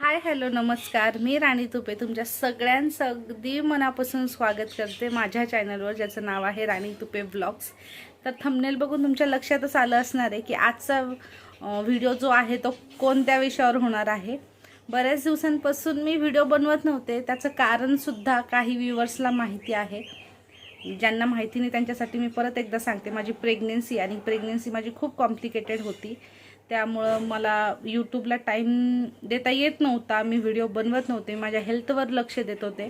Hi hello नमस्कार. मी राणी तुपे तुमच्या सगळ्यांचं अगदी मनापासून स्वागत करते माझ्या चॅनलवर ज्याचं नाव आहे राणी तुपे ब्लॉग्स. तर थंबनेल बघून तुमच्या लक्षातच आलं असणार आहे की आजचा व्हिडिओ जो आहे तो कोणत्या विषयावर होणार आहे? बऱ्याच दिवसांपासून मी व्हिडिओ बनवत नव्हते. त्याचं कारणसुद्धा काही व्ह्युअर्सला माहिती आहे. ज्यांना माहिती नाही त्यांच्यासाठी मी परत एकदा सांगते. माझी प्रेग्नेन्सी आणि प्रेग्नेन्सी माझी खूप कॉम्प्लिकेटेड होती. त्यामुळं मला यूट्यूबला टाईम देता येत नव्हता. मी व्हिडिओ बनवत नव्हते. माझ्या हेल्थवर लक्ष देत होते.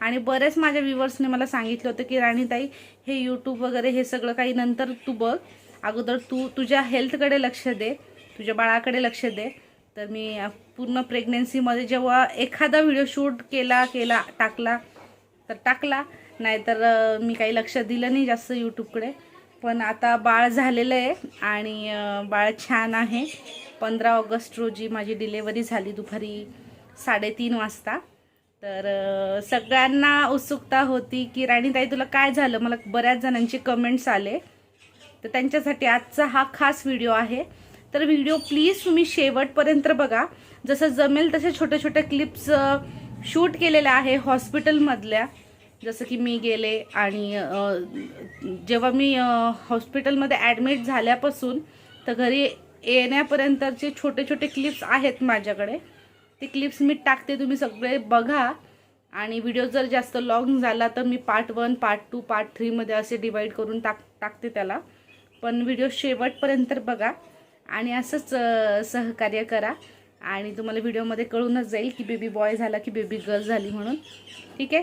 आणि बरेच माझ्या व्ह्युअर्सने मला सांगितलं होतं की राणीताई हे यूट्यूब वगैरे हे सगळं काही नंतर तू बघ. अगोदर तू तुझ्या हेल्थकडे लक्ष दे. तुझ्या बाळाकडे लक्ष दे. तर मी पूर्ण प्रेग्नेन्सीमध्ये जेव्हा एखादा व्हिडिओ शूट केला केला टाकला तर टाकला. नाहीतर मी काही लक्ष दिलं नाही जास्त यूट्यूबकडे पण आता बाळ झालेलं आहे आणि बाळ छान आहे. पंधरा ऑगस्ट रोजी माझी डिलेवरी झाली दुपारी साडेतीन वाजता. तर सगळ्यांना उत्सुकता होती की राणीताई तुला काय झालं? मला बऱ्याच जणांचे कमेंट्स आले. तर त्यांच्यासाठी आजचा हा खास व्हिडिओ आहे. तर व्हिडिओ प्लीज तुम्ही शेवटपर्यंत बघा. जसं जमेल तसे छोट्या छोट्या क्लिप्स शूट केलेल्या आहे हॉस्पिटलमधल्या जसं की मी गेले आणि जेव्हा मी हॉस्पिटलमध्ये ॲडमिट झाल्यापासून तर घरी येण्यापर्यंतचे छोटे छोटे क्लिप्स आहेत माझ्याकडे. ते क्लिप्स मी टाकते तुम्ही सगळे बघा. आणि व्हिडिओ जर जास्त लॉंग झाला तर मी part one part two part थ्रीमध्ये असे डिवाईड करून टाक टाकते त्याला. पण व्हिडिओ शेवटपर्यंत बघा आणि असंच सहकार्य करा. आणि तुम्हाला व्हिडिओमध्ये कळूनच जाईल की बेबी बॉय झाला की बेबी गर्ल झाली म्हणून. ठीक आहे?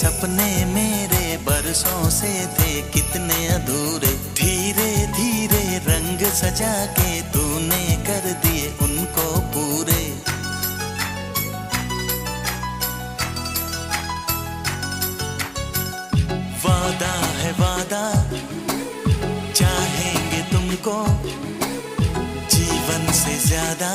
सपने मेरे बरसों से थे कितने अधूरे। धीरे धीरे रंग सजा के तूने कर दिए उनको पूरे। वादा है वादा, चाहेंगे तुमको जीवन से ज़्यादा।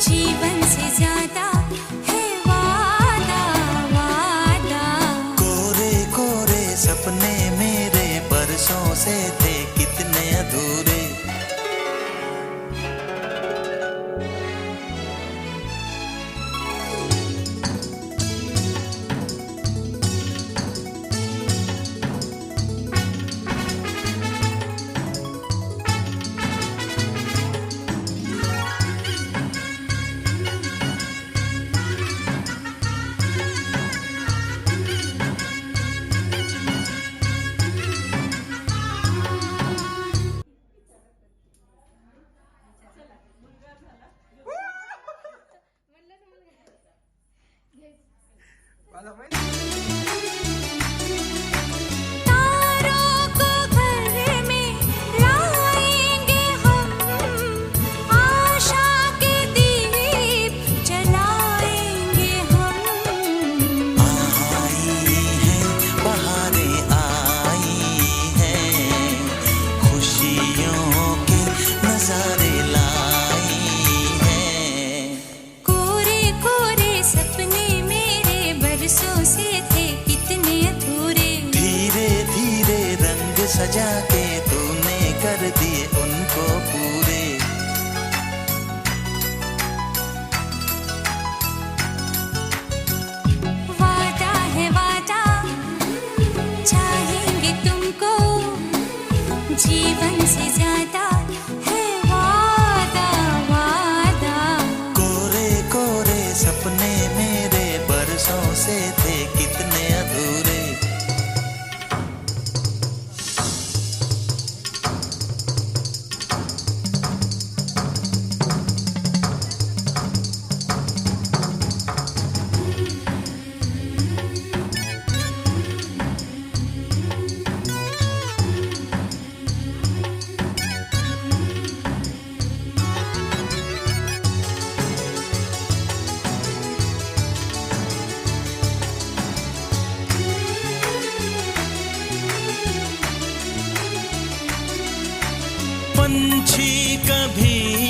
जीवन से ज्यादा है वादा वादा। कोरे कोरे सपने मेरे बरसों से थे कितने अधूरे। तारों सजा के तूने कर दिए उनको पूरे। है चाहेंगे तुमको जीवन से ज़्यादा। पंछी कभी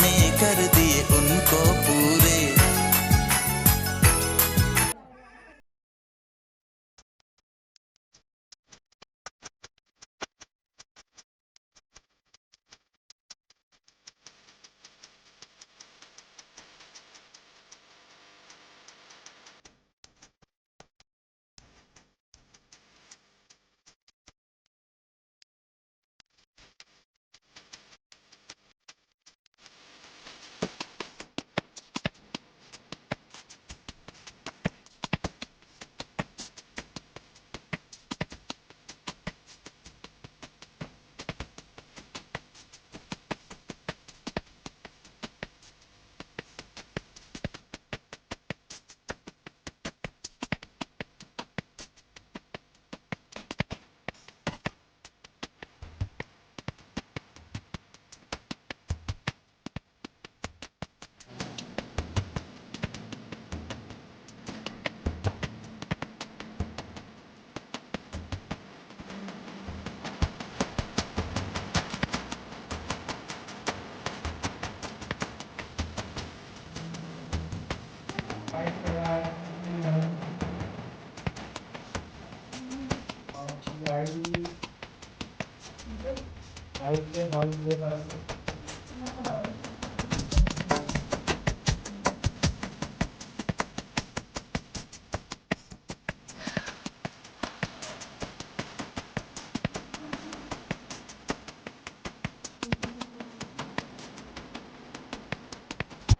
啊，那个。